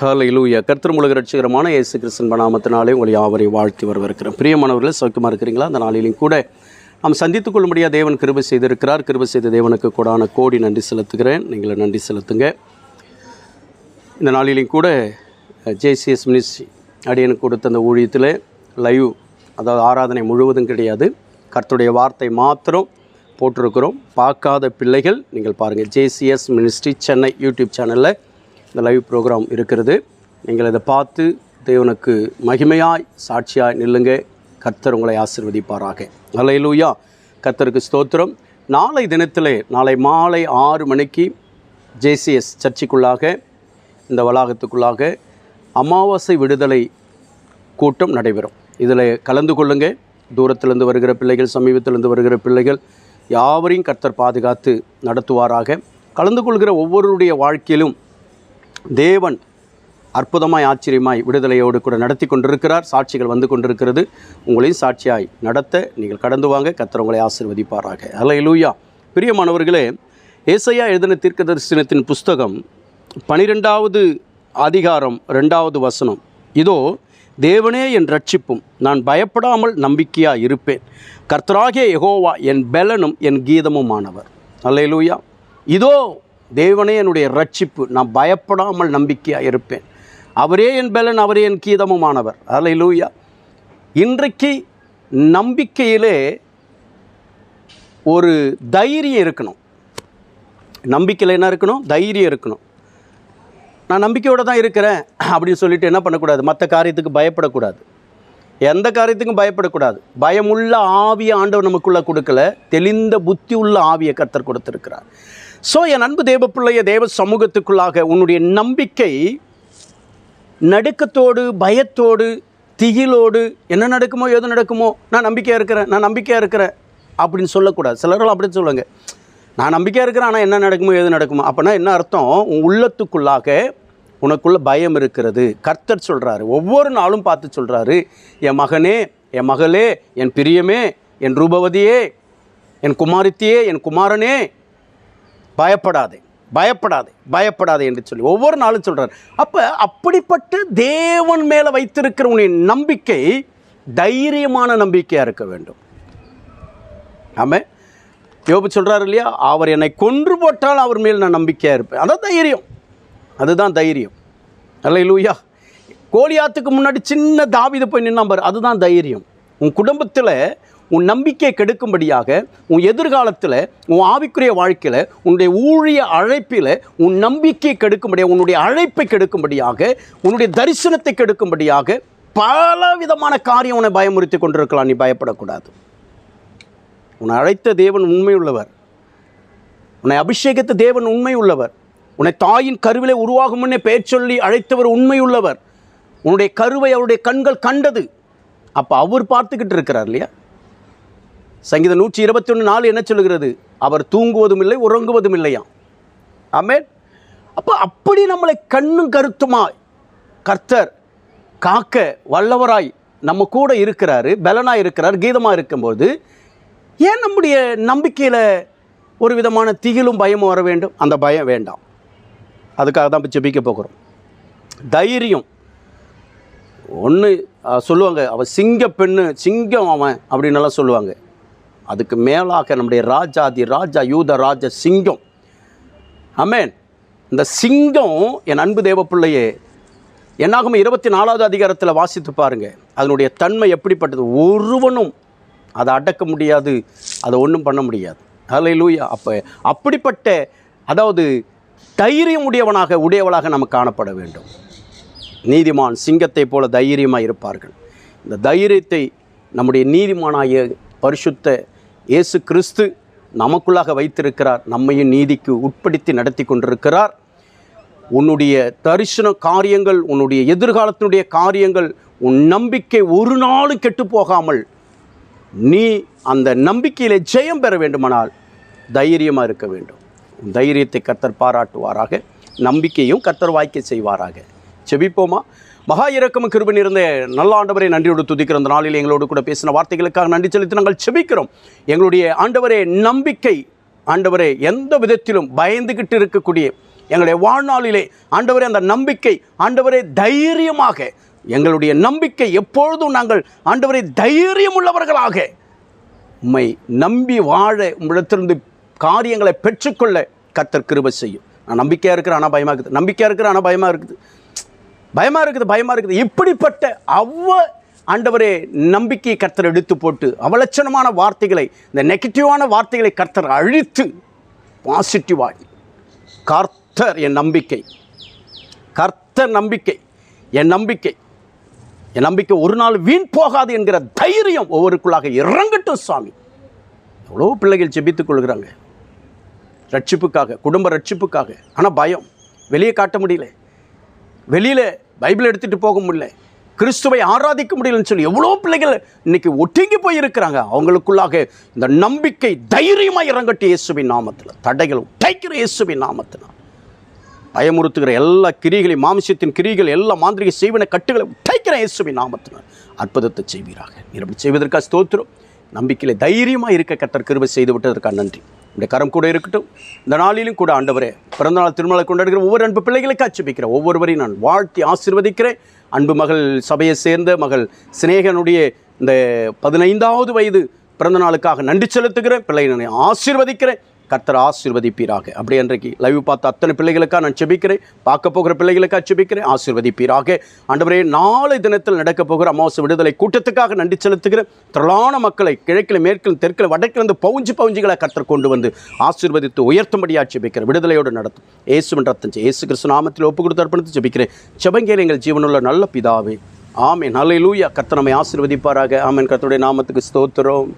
ஹalleluya கர்த்தர் முழுக ரட்சிகரமான இயேசு கிறிஸ்தன் பணாமத்தினாலே உங்களை யாவரை வாழ்த்தி வரவிருக்கிறோம் பிரியமானவர்களே சௌக்கியமாக இருக்கிறீங்களா? அந்த நாளிலும் கூட நாம் சந்தித்துக் கொள்ளும்படியாக தேவன் கிருபை செய்திருக்கிறார். கிருபை செய்த தேவனுக்கு கூடான கோடி நன்றி செலுத்துகிறேன். நீங்களை நன்றி செலுத்துங்க. இந்த நாளிலையும் கூட ஜேசிஎஸ் மினிஸ்ட்ரி அடியனுக்கு கொடுத்த அந்த ஊழியத்தில் லைவ் அதாவது ஆராதனை முழுவதும் கிடையாது. கர்த்தருடைய வார்த்தை மாத்திரம் போட்டிருக்கிறோம். பார்க்காத பிள்ளைகள் நீங்கள் பாருங்கள் ஜேசிஎஸ் மினிஸ்ட்ரி சென்னை யூடியூப் சேனலில் இந்த லைவ் ப்ரோக்ராம் இருக்கிறது. நீங்கள் இதை பார்த்து தேவனுக்கு மகிமையாய் சாட்சியாய் நில்லுங்க. கர்த்தர் உங்களை ஆசிர்வதிப்பாராக. அலையிலூயா கர்த்தருக்கு ஸ்தோத்திரம். நாளை தினத்திலே நாளை மாலை ஆறு மணிக்கு ஜேசிஎஸ் சர்ச்சுக்குள்ளாக இந்த வளாகத்துக்குள்ளாக அமாவாசை விடுதலை கூட்டம் நடைபெறும். இதில் கலந்து கொள்ளுங்கள் தூரத்திலிருந்து வருகிற பிள்ளைகள் சமீபத்திலிருந்து வருகிற பிள்ளைகள் யாவரையும் கர்த்தர் பாதுகாத்து நடத்துவாராக. கலந்து கொள்கிற ஒவ்வொருடைய வாழ்க்கையிலும் தேவன் அற்புதமாய் ஆச்சரியமாய் விடுதலையோடு கூட நடத்தி கொண்டிருக்கிறார். சாட்சிகள் வந்து கொண்டிருக்கிறது. உங்களையும் சாட்சியாய் நடத்த நீங்கள் கடந்து வாங்க. கர்த்தர் உங்களை ஆசிர்வதிப்பாராக. அல்லேலூயா பிரியமானவர்களே ஏசையா எழுதின தீர்க்க தரிசனத்தின் புஸ்தகம் பனிரெண்டாவது அதிகாரம் ரெண்டாவது வசனம். இதோ தேவனே என் ரட்சிப்பும் நான் பயப்படாமல் நம்பிக்கையாக இருப்பேன். கர்த்தராகிய எகோவா என் பெலனும் என் கீதமுமானவர். அல்லையிலூயா இதோ தேவனே என்னுடைய ரட்சிப்பு. நான் பயப்படாமல் நம்பிக்கையாக இருப்பேன். அவரே என் பெலன் அவரே என் கீதமுமானவர். லூயா இன்றைக்கு நம்பிக்கையிலே ஒரு தைரியம் இருக்கணும். நம்பிக்கையில் என்ன இருக்கணும்? தைரியம் இருக்கணும். நான் நம்பிக்கையோடு தான் இருக்கிறேன் அப்படின்னு சொல்லிட்டு என்ன பண்ணக்கூடாது? மற்ற காரியத்துக்கு பயப்படக்கூடாது. எந்த காரியத்துக்கும் பயப்படக்கூடாது. பயமுள்ள ஆவியை ஆண்டவர் நமக்குள்ளே கொடுக்கல. தெளிந்த புத்தி உள்ள ஆவியை கர்த்தர் கொடுத்துருக்கிறார். ஸோ என் அன்பு தேவ பிள்ளைய தேவ சமூகத்துக்குள்ளாக உன்னுடைய நம்பிக்கை நடுக்கத்தோடு பயத்தோடு திகிலோடு என்ன நடக்குமோ எது நடக்குமோ நான் நம்பிக்கையாக இருக்கிறேன் நான் நம்பிக்கையாக இருக்கிறேன் அப்படின்னு சொல்லக்கூடாது. சிலர்கள் அப்படி சொல்லுவாங்க. நான் நம்பிக்கையாக இருக்கிறேன் ஆனால் என்ன நடக்குமோ எது நடக்குமோ. அப்போனா என்ன அர்த்தம்? உன் உள்ளத்துக்குள்ளாக உனக்குள்ள பயம் இருக்கிறது. கர்த்தர் சொல்கிறாரு ஒவ்வொரு நாளும் பார்த்து சொல்கிறாரு என் மகனே என் மகளே என் பிரியமே என் ரூபவதியே என் குமாரித்தியே என் குமாரனே பயப்படாதே பயப்படாதே பயப்படாதே என்று சொல்லி ஒவ்வொரு நாளும் சொல்கிறார் அப்போ அப்படிப்பட்ட தேவன் மேலே வைத்திருக்கிற உன்னுடைய நம்பிக்கை தைரியமான நம்பிக்கையாக இருக்க வேண்டும். ஆமாம் யோபு சொல்கிறார் இல்லையா? அவர் என்னை கொன்று போட்டால் அவர் மேல் நான் நம்பிக்கையாக இருப்பேன். அதான் தைரியம். அதுதான் தைரியம். அல்ல லூயா கோலியாத்துக்கு முன்னாடி சின்ன தாவித போய் நின்னா பாரு. அதுதான் தைரியம். உன் குடும்பத்தில் உன் நம்பிக்கையை கெடுக்கும்படியாக உன் எதிர்காலத்தில் உன் ஆவிக்குரிய வாழ்க்கையில் உன்னுடைய ஊழிய அழைப்பில் உன் நம்பிக்கையை கெடுக்கும்படியாக உன்னுடைய அழைப்பை கெடுக்கும்படியாக உன்னுடைய தரிசனத்தை கெடுக்கும்படியாக பல விதமான காரியம் உன்னை பயமுறுத்தி கொண்டிருக்கலாம். நீ பயப்படக்கூடாது. உன்னை அழைத்த தேவன் உண்மையுள்ளவர். உன்னை அபிஷேகித்த தேவன் உண்மை உள்ளவர் உன்னை தாயின் கருவிலே உருவாகும் முன்னே பெயர் சொல்லி அழைத்தவர் உண்மையுள்ளவர். உன்னுடைய கருவை அவருடைய கண்கள் கண்டது. அப்போ அவர் பார்த்துக்கிட்டு இருக்கிறார் இல்லையா? சங்கீதம் நூற்றி இருபத்தி ஒன்று நாலு என்ன சொல்லுகிறது? அவர் தூங்குவதும் இல்லை உறங்குவதும் இல்லையா ஆமேன். அப்போ அப்படி நம்மளை கண்ணும் கருத்துமாய் கர்த்தர் காக்க வல்லவராய் நம்ம கூட இருக்கிறாரு பலனாக இருக்கிறார் கீதமாக இருக்கும்போது ஏன் நம்முடைய நம்பிக்கையில் ஒரு விதமான திகிலும் பயமும் வர வேண்டும்? அந்த பயம் வேண்டாம். அதுக்காக தான் இப்போ ஜெபிக்க போகிறோம். தைரியம். ஒன்று சொல்லுவாங்க அவன் சிங்க பெண்ணு சிங்கம் அவன் அப்படின்னு எல்லாம் சொல்லுவாங்க. அதுக்கு மேலாக நம்முடைய ராஜாதி ராஜா யூத ராஜ சிங்கம். அமேன் இந்த சிங்கம் என் அன்பு தேவ பிள்ளையே என்னாகும் இருபத்தி நாலாவது அதிகாரத்தில் வாசித்து பாருங்கள் அதனுடைய தன்மை எப்படிப்பட்டது? ஒருவனும் அதை அடக்க முடியாது அதை ஒன்றும் பண்ண முடியாது. அதில் லூயா அப்போ அப்படிப்பட்ட அதாவது தைரியம் உடையவனாக உடையவளாக நம்ம காணப்பட வேண்டும். நீதிமான் சிங்கத்தை போல தைரியமாக இருப்பார்கள். இந்த தைரியத்தை நம்முடைய நீதிமானாகிய பரிசுத்த இயேசு கிறிஸ்து நமக்குள்ளாக வைத்திருக்கிறார் நம்மையும் நீதிக்கு உட்படுத்தி நடத்தி கொண்டிருக்கிறார். உன்னுடைய தரிசன காரியங்கள் உன்னுடைய எதிர்காலத்தினுடைய காரியங்கள் உன் நம்பிக்கை ஒரு நாளும் கெட்டு போகாமல் நீ அந்த நம்பிக்கையில் ஜெயம் பெற வேண்டுமானால் தைரியமாக இருக்க வேண்டும். உன் தைரியத்தை கர்த்தர் பாராட்டுவாராக நம்பிக்கையும் கர்த்தர் வாய்க்க செய்வாராக. செபிப்போமா மகா இறக்கமும் கிருபன் இருந்த நல்ல ஆண்டவரை நன்றியோடு துதிக்கிற அந்த நாளில் எங்களோடு கூட பேசின வார்த்தைகளுக்காக நன்றி செலுத்தி நாங்கள் செபிக்கிறோம். எங்களுடைய ஆண்டவரே நம்பிக்கை ஆண்டவரே எந்த விதத்திலும் பயந்துகிட்டு இருக்கக்கூடிய எங்களுடைய வாழ்நாளிலே ஆண்டவரே அந்த நம்பிக்கை ஆண்டவரே தைரியமாக எங்களுடைய நம்பிக்கை எப்பொழுதும் நாங்கள் ஆண்டவரை தைரியம் உள்ளவர்களாக உம்மை நம்பி வாழ உங்களிடத்திலிருந்து காரியங்களை பெற்றுக்கொள்ள கத்தர் கிருபை செய்யும். நான் நம்பிக்கையாக இருக்கிறேன் ஆனால் பயமாக இருக்குது. நம்பிக்கையாக இருக்கிறேன் ஆனால் பயமாக இருக்குது. பயமாக இருக்குது பயமாக இருக்குது. இப்படிப்பட்ட அவ்வ ஆண்டவரே நம்பிக்கை கர்த்தர் எடுத்து போட்டு அவலட்சணமான வார்த்தைகளை இந்த நெகட்டிவான வார்த்தைகளை கர்த்தர் அழித்து பாசிட்டிவாகி கர்த்தர் என் நம்பிக்கை கர்த்தர் நம்பிக்கை என் நம்பிக்கை என் நம்பிக்கை ஒரு நாள் வீண் போகாது என்கிற தைரியம் ஒவ்வொருக்குள்ளாக இறங்கட்டும் சாமி. எவ்வளோ பிள்ளைகள் ஜெபித்துக் கொள்கிறாங்க. ரட்சிப்புக்காக குடும்ப ரட்சிப்புக்காக. ஆனால் பயம். வெளியே காட்ட முடியல. வெளியில் பைபிள் எடுத்துகிட்டு போக முடியல. கிறிஸ்துவை ஆராதிக்க முடியலன்னு சொல்லி எவ்வளோ பிள்ளைகள் இன்னைக்கு ஒட்டுங்கி போய் இருக்கிறாங்க அவங்களுக்குள்ளாக இந்த நம்பிக்கை தைரியமாக இறங்கட்டு இயேசுவின் நாமத்தில். தடைகள் உடைக்கிற இயேசுவின் நாமத்தில். பயமுறுத்துகிற எல்லா கிரிகளையும் மாமிசத்தின் கிரிகள் எல்லா மாந்திரிக செய்வன கட்டுகளை உடைக்கிற இயேசுவின் நாமத்தில் அற்புதத்தை செய்வீராக. நீர் அப்படி செய்வதற்காக ஸ்தோத்திரம். நம்பிக்கையில் தைரியமாக இருக்க கத்தர் கிருபை செய்து விட்டதற்காக நன்றி. இந்த கரம் கூட இருக்கட்டும். இந்த நாளிலும் கூட ஆண்டவரே பிறந்தநாள் திருமலை கொண்டாடுகிற ஒவ்வொரு அன்பு பிள்ளைகளுக்கு அச்சுபிக்கிறேன் ஒவ்வொருவரையும் நான் வாழ்த்தி ஆசீர்வதிக்கிறேன். அன்பு மகள் சபையை சேர்ந்த மகள் சிநேகனுடைய இந்த பதினைந்தாவது வயது பிறந்த நாளுக்காக நன்றி செலுத்துகிறேன். பிள்ளைகளை ஆசீர்வதிக்கிறேன். கர்த்தர் ஆசிர்வதிப்பீராக. அப்படி அன்றைக்கு லைவ் பார்த்த அத்தனை பிள்ளைகளுக்காக நான் செபிக்கிறேன். பார்க்க போகிற பிள்ளைகளுக்காக செபிக்கிறேன். ஆசிர்வதிப்பீராக. ஆண்டவரே நாளை தினத்தில் நடக்க போகிற அமாவாசை விடுதலை கூட்டத்துக்காக நன்றி செலுத்துகிறேன். திரளான மக்களை கிழக்கில் மேற்கில் தெற்கில் வடக்கிலிருந்து பவுஞ்சு பவுஞ்சுகளை கர்த்தர் கொண்டு வந்து ஆசீர்வதித்து உயர்த்தும்படியாக செபிக்கிறேன். விடுதலையோடு நடத்தும். ஏசு ரத்தம் ஏசு கிறிஸ்து நாமத்தில் ஒப்பு கொடுத்து அர்ப்பணித்து செபிக்கிறேன். செபங்கேல் எங்கள் ஜீவனுள்ள நல்ல பிதாவே. ஆமென். நல்ல லூயா நம்மை ஆசீர்வதிப்பாராக. ஆமேன். கர்த்தருடைய நாமத்துக்கு ஸ்தோத்திரம்.